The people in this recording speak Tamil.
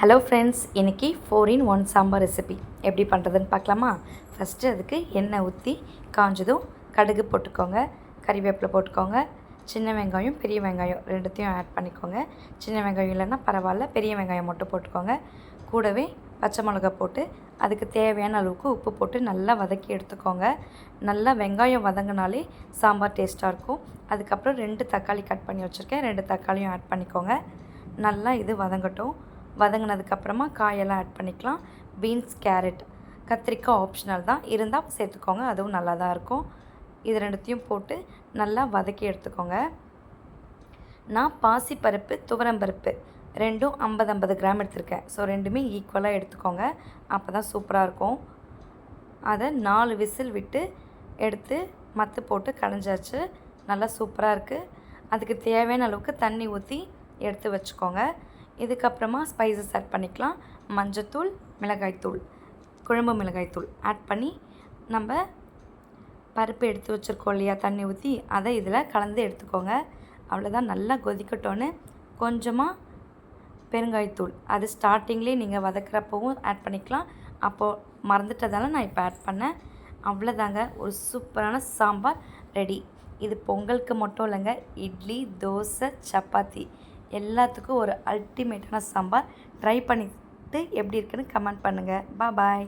ஹலோ ஃப்ரெண்ட்ஸ் இன்றைக்கி four in one sambar recipe எப்படி பண்ணுறதுன்னு பார்க்கலாமா? ஃபஸ்ட்டு அதுக்கு எண்ணெய் ஊற்றி காஞ்சதும் கடுகு போட்டுக்கோங்க. கறிவேப்பிலை போட்டுக்கோங்க. சின்ன வெங்காயம் பெரிய வெங்காயம் ரெண்டுத்தையும் ஆட் பண்ணிக்கோங்க. சின்ன வெங்காயம் இல்லைன்னா பரவாயில்ல பெரிய வெங்காயம் மட்டும் போட்டுக்கோங்க. கூடவே பச்சை மிளகா போட்டு அதுக்கு தேவையான அளவுக்கு உப்பு போட்டு நல்லா வதக்கி எடுத்துக்கோங்க. நல்லா வெங்காயம் வதங்கினாலே சாம்பார் டேஸ்ட்டாக இருக்கும். அதுக்கப்புறம் ரெண்டு தக்காளி கட் பண்ணி வச்சுருக்கேன். ரெண்டு தக்காளியும் ஆட் பண்ணிக்கோங்க. நல்லா இது வதங்கட்டும். வதங்கினதுக்கப்புறமா காயெல்லாம் ஆட் பண்ணிக்கலாம். பீன்ஸ் கேரட் கத்திரிக்காய் ஆப்ஷனல் தான். இருந்தால் சேர்த்துக்கோங்க. அதுவும் நல்லா தான் இருக்கும். இது ரெண்டுத்தையும் போட்டு நல்லா வதக்கி எடுத்துக்கோங்க. நான் பாசிப்பருப்பு துவரம்பருப்பு ரெண்டும் ஐம்பது ஐம்பது கிராம் எடுத்திருக்கேன். ஸோ ரெண்டுமே ஈக்குவலாக எடுத்துக்கோங்க. அப்போ தான் சூப்பராக இருக்கும். அதை நாலு விசில் விட்டு எடுத்து மத்து போட்டு கடைஞ்சாச்சு நல்லா சூப்பராக இருக்குது அதுக்கு தேவையான அளவுக்கு தண்ணி ஊற்றி எடுத்து வச்சுக்கோங்க. இதுக்கப்புறமா ஸ்பைசஸ் ஆட் பண்ணிக்கலாம். மஞ்சத்தூள் மிளகாய்த்தூள் குழம்பு மிளகாய்த்தூள் ஆட் பண்ணி நம்ம பருப்பு எடுத்து வச்சுருக்கோம் இல்லையா தண்ணி ஊற்றி அதை இதில் கலந்து எடுத்துக்கோங்க. அவ்வளோதான் நல்லா கொதிக்கட்டோன்னு கொஞ்சமாக பெருங்காயத்தூள். அது ஸ்டார்டிங்லேயே நீங்கள் வதக்கிறப்பவும் ஆட் பண்ணிக்கலாம். அப்போது மறந்துட்டதால நான் இப்போ ஆட் பண்ணேன். அவ்வளோதாங்க ஒரு சூப்பரான சாம்பார் ரெடி. இது பொங்கலுக்கு மட்டும் இல்லைங்க. இட்லி தோசை சப்பாத்தி. எல்லாத்துக்கும் ஒரு அல்டிமேட்டான சாம்பார். ட்ரை பண்ணிட்டு எப்படி இருக்குன்னு கமெண்ட் பண்ணுங்கள் பாய்